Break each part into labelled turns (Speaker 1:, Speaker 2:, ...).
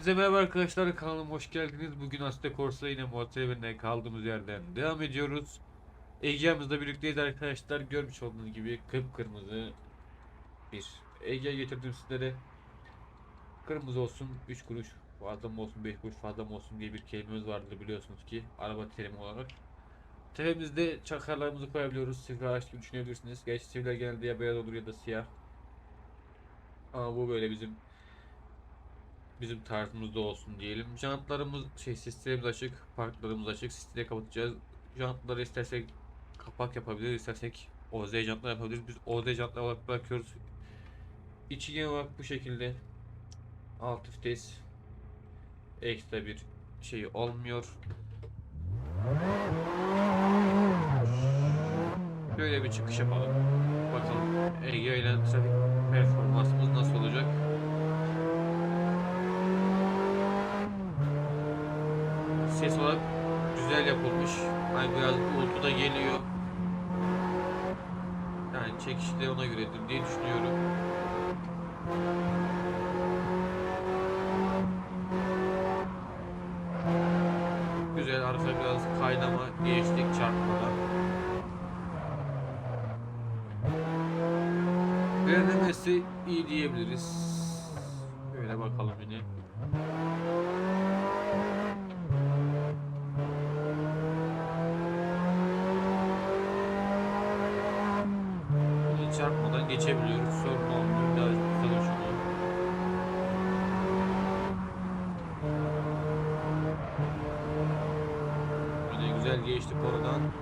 Speaker 1: Hepinize merhaba arkadaşlar kanalıma hoş geldiniz. Bugün Asite Corsa yine evinde kaldığımız yerden devam ediyoruz. Egea'mızla birlikteyiz arkadaşlar. Görmüş olduğunuz gibi kıpkırmızı bir Egea getirdim sizlere. Kırmızı olsun 3 kuruş fazla mı olsun 5 kuruş fazla mı olsun diye bir kelimemiz vardır biliyorsunuz ki araba terimi olarak. Tepemizde çakarlarımızı koyabiliyoruz. Sivri araç gibi düşünebilirsiniz. Gerçi sivriler genelde ya beyaz olur ya da siyah. Ama bu böyle bizim bizim tarzımızda olsun diyelim. Jantlarımız şey sistemimiz açık, parklarımız açık. Sistemi kapatacağız. Jantları istersek kapak yapabiliriz, istersek OZ jantlar yapabiliriz. Biz OZ jantlar olarak bırakıyoruz. İçi genel olarak bu şekilde. Alt vites. Ekstra bir şey olmuyor. Böyle bir çıkış yapalım. Bakalım Ege ile trafik performansımız nasıl olacak. Ses olarak güzel yapılmış. Hani biraz uğultu da geliyor. Yani çekişi de ona göredir diye düşünüyorum. Geçebiliyoruz. Sorun olmuyor. Biraz tutalım şunu. Yine güzel geçtik oradan.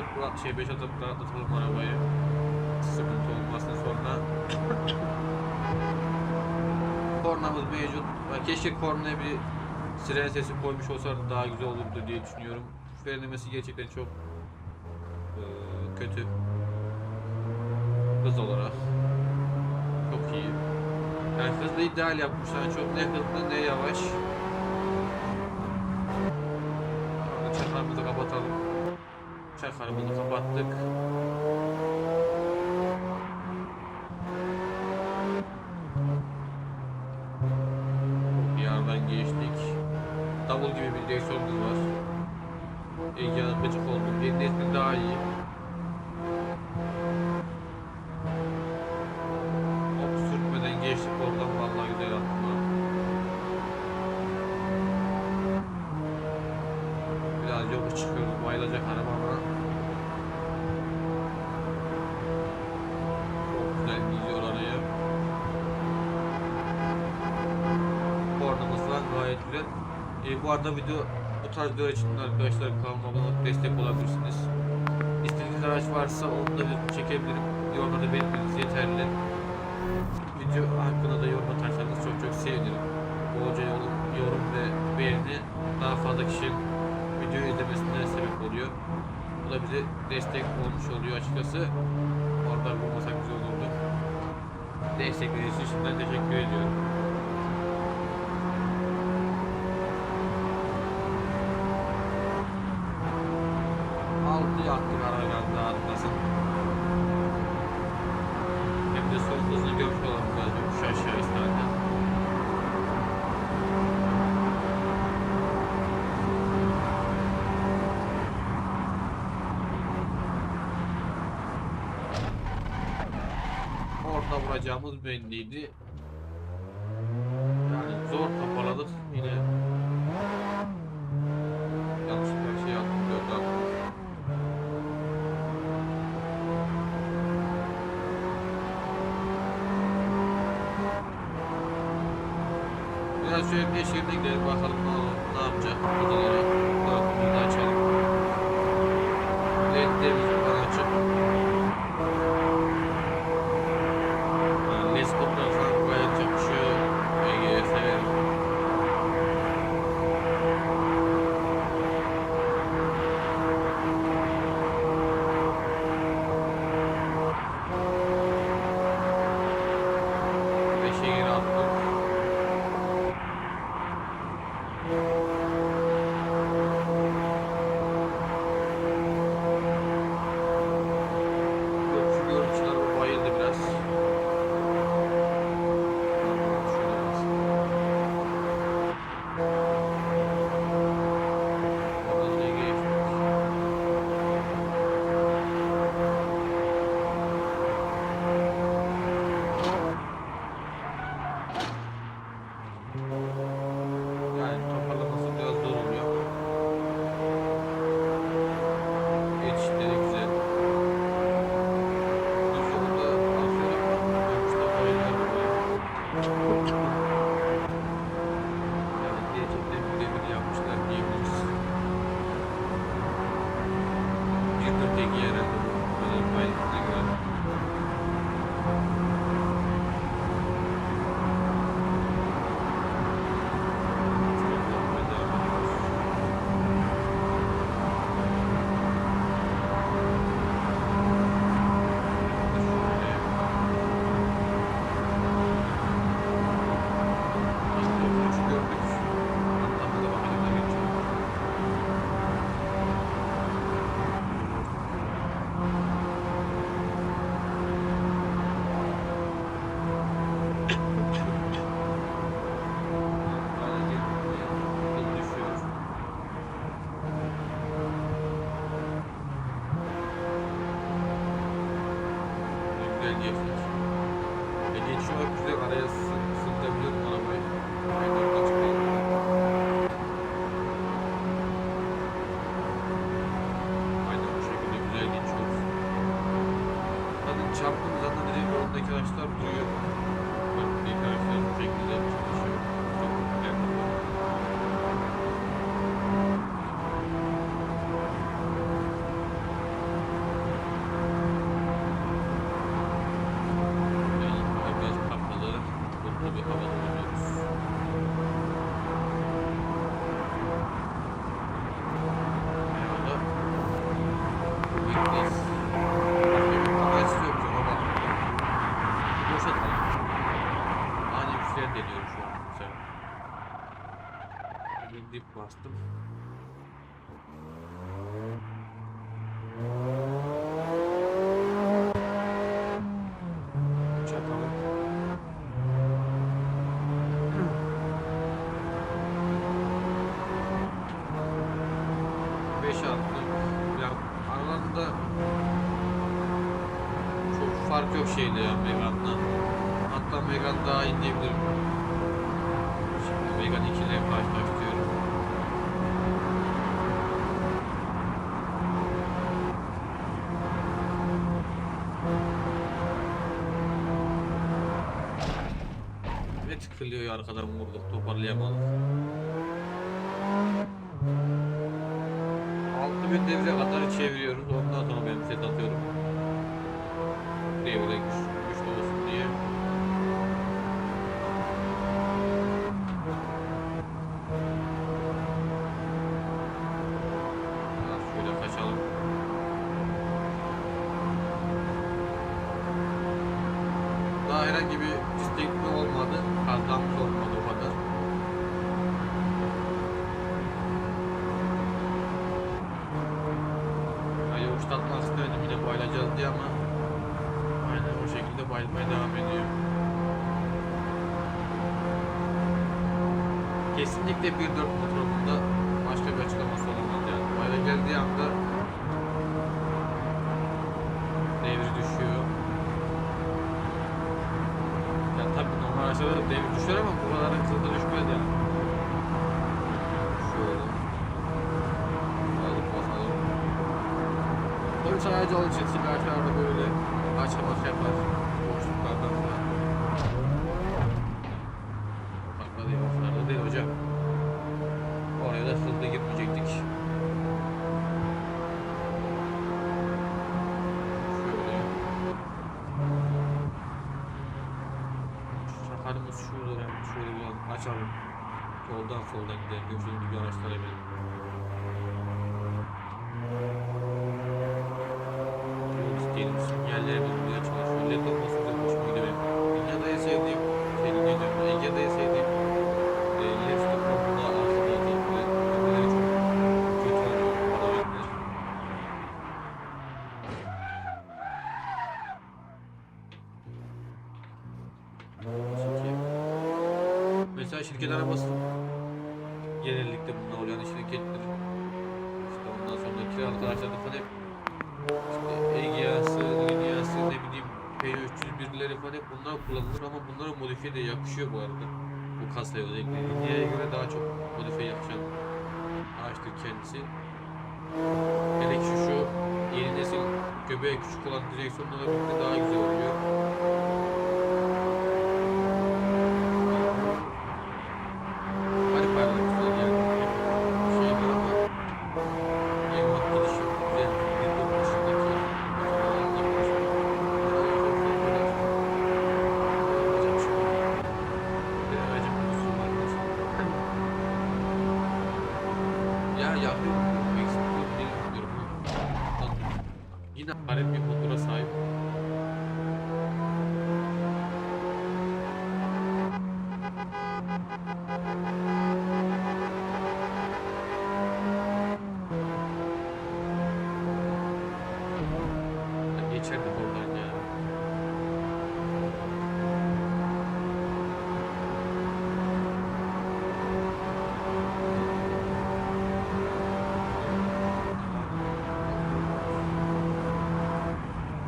Speaker 1: Atıp şey 5 atıp rahatlatalım arabayı. Sıkıntı olmasın sonra. Kornamız mevcut. Ya Keşke kornaya bir siren sesi koymuş olsaydı daha güzel olurdu diye düşünüyorum. Frenlemesi gerçekten çok eee, kötü. Hız olarak. Çok iyi. Yani hızlı ideal yapmışlar. Çok ne hızlı ne yavaş. Çakarımızı kapattık. Bir yandan geçtik. Davul gibi bir direksiyonumuz var. Gıcık olduğu bir nesli daha iyi. E, bu arada video bu tarz videolar için arkadaşlar kanalıma abone destek olabilirsiniz. İstediğiniz araç varsa onu da çekebilirim. Yorumlarda belirtmeniz yeterli. Video hakkında da yorum atarsanız çok çok sevinirim. Bolca yorum, yorum ve beğeni daha fazla kişinin video izlemesine sebep oluyor. Bu da bize destek olmuş oluyor açıkçası. Orada bulmasak güzel olurdu. Destekleriniz için şimdiden teşekkür ediyorum. Bunlara biraz daha atlasın. Hem de sol hızını Orada vuracağımız belliydi. Şöyle bir şehirde gidelim bakalım ne, ne yapacak. Odaları da açalım. Ledlerimiz Tek yere Güzel geçtik. E geçiyor güzel araya sı- sığdırabiliyorum arabayı. Aynen kaç kaldı. Aynen bu şekilde güzel geçiyoruz. Zaten çarptığımız anda direkt yoldaki araçlar duruyor. Bak bir araçlar bu şekilde çalışıyor. Şeyler deniyorum şu an. Güzel. Bir bastım. Fark yok şeyle ya Megane'la. Hatta Megane daha iyi diyebilirim. Şimdi Megane 2 ile karşılaştırıyorum. Ve tıkılıyor ya arkadan vurduk toparlayamadık. 6000 devre kadar çeviriyoruz. Ondan sonra ben set atıyorum. Devre güç, güçlü olsun diye. Bayılacağız diye ama aynen o şekilde bayılmaya devam ediyor. Kesinlikle 1.4 motorunda başka bir açıklaması olamaz yani. Bayla geldiği anda devri düşüyor. sıra devir düşer ama bu kadar hızlı düşmez yani. Polis aracı alacak sigarada böyle açamak yapar. Boşluklardan da. Bakma değil, ortada değil hocam. Oraya da hızlı girmeyecektik. Şöyle. Sakarımız şurada şöyle bir açalım. Soldan soldan gidelim. Görüşürüz gibi araçlara binelim. Sinyalleri bulmaya çalışıyor. LED olması da hoşuma gidiyor benim. Sevdiğim, senin ne diyorum, sevdiğim e, Mesela şirket arabası genellikle bunlar oluyor. Yani şirketler işte ondan sonra kiralık araçlarda falan hep işte P301'leri falan hep bunlar kullanılır ama bunlara modifiye de yakışıyor bu arada. Bu kasaya özellikle Linea'ya göre daha çok modifiye yakışan araçtır kendisi. Hele ki şu yeni nesil göbeği küçük olan direksiyonlarla birlikte daha güzel oluyor. Ya yapıyorum. Eksik bir değil bilmiyorum. Yine garip bir motora sahip. Geçerdik oradan ya.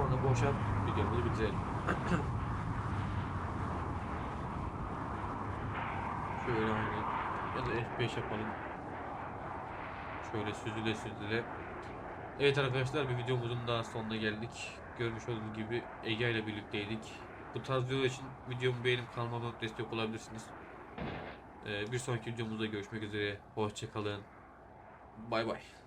Speaker 1: Orada boşalt videomuzu bitirelim. Şöyle aynı. F5 yapalım. Şöyle süzüle süzüle. Evet arkadaşlar bir videomuzun daha sonuna geldik. Görmüş olduğunuz gibi Ege ile birlikteydik. Bu tarz videolar için videomu beğenip kanalıma destek olabilirsiniz. Ee, bir sonraki videomuzda görüşmek üzere. Hoşçakalın. Bay bay.